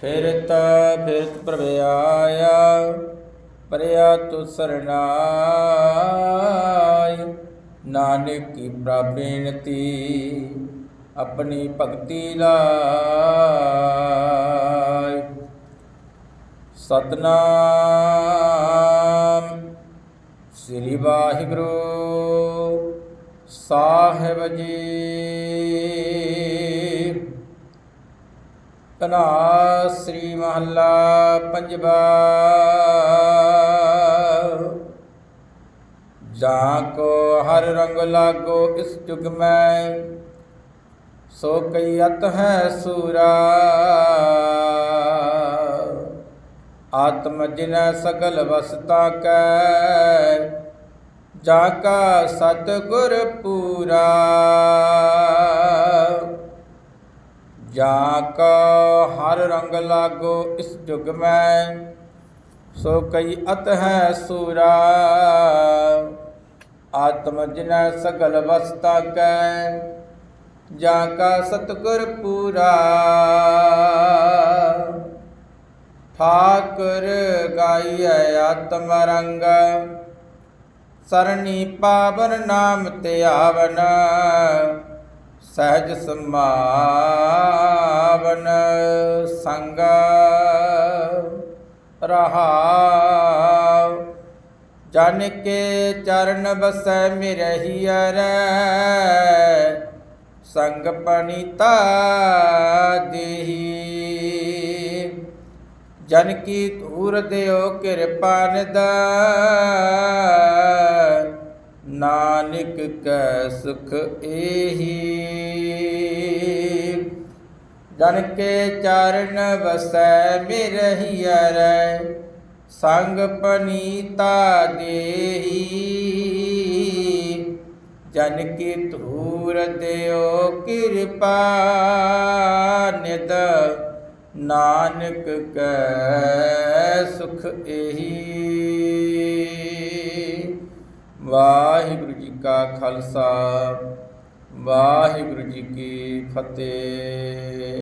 ਫਿਰਤ ਫਿਰਤ ਪ੍ਰਭਿਆਇਆ ਪਰਿਆ ਤੁ ਸਰਨਾਇ। ਨਾਨਕ ਕੀ ਪ੍ਰਾਪੇਣਤੀ ਆਪਣੀ ਭਗਤੀ ਲਾਇ। ਸਤਨਾਮ ਸ੍ਰੀ ਵਾਹਿਗੁਰੂ, ਸਾਹਿਬ ਜੀ। ਤਨਾ ਸ੍ਰੀ ਮਹੱਲਾ ਪੰਜਵਾ। ਜਾ ਕੋ ਹਰ ਰੰਗ ਲਾਗੋ ਇਸ ਜੁਗ ਮੈਂ, ਸੋ ਕਈ ਅਤ ਹੈ ਸੂਰਾ। ਆਤਮ ਜਿਨੈ ਸਗਲ ਵਸਤਾ ਕੈ, ਜਾ ਕਾ ਸਤ ਗੁਰ ਪੂਰਾ। ਜਾ ਕਾ ਹਰ ਰੰਗ ਲਾਗੋ ਇਸ ਜੁਗ ਮੈਂ, ਸੋ ਕਈ ਅਤ ਹੈ ਸੂਰਾ। ਆਤਮ ਜਿਨੈ ਸਗਲ ਵਸਤਾ ਕੈ, ਜਾ ਕਾ ਸਤਗੁਰ ਪੂਰਾ। ਠਾਕੁਰ ਗਾਈਐ ਆਤਮ ਰੰਗ, ਸਰਣੀ ਪਾਵਨ ਨਾਮ ਤੇ ਸਹਿਜ ਸਮਾਵਨ ਸੰਗ ਰਹਾਉ ਜਨ ਕੇ ਚਰਨ ਬਸੈ ਮਿਰਹੀਅਰੈ ਸੰਗ ਪਣੀਤਾ ਦੇਹੀ। ਜਨ ਕੀ ਧੂਰ ਦਿਓ ਕਿਰਪਾ ਨਿਦ। ਨਾਨਕ ਕੈ ਸੁਖ ਏਹੀ। ਜਨ ਕੇ ਚਰਨ ਵਸੈ ਮਿਰਹੀਅਰੈ ਸੰਗ ਪਨੀਤਾ ਦੇਹੀ। ਜਨ ਕੀ ਧੂਰ ਦਿਓ ਕਿਰਪਾ ਨਿਦ ਨਾਨਕ ਕੈ ਸੁਖ ਏਹੀ ਵਾਹਿਗੁਰੂ ਜੀ ਕਾ ਖਾਲਸਾ, ਵਾਹਿਗੁਰੂ ਜੀ ਕੀ ਫਤਿਹ।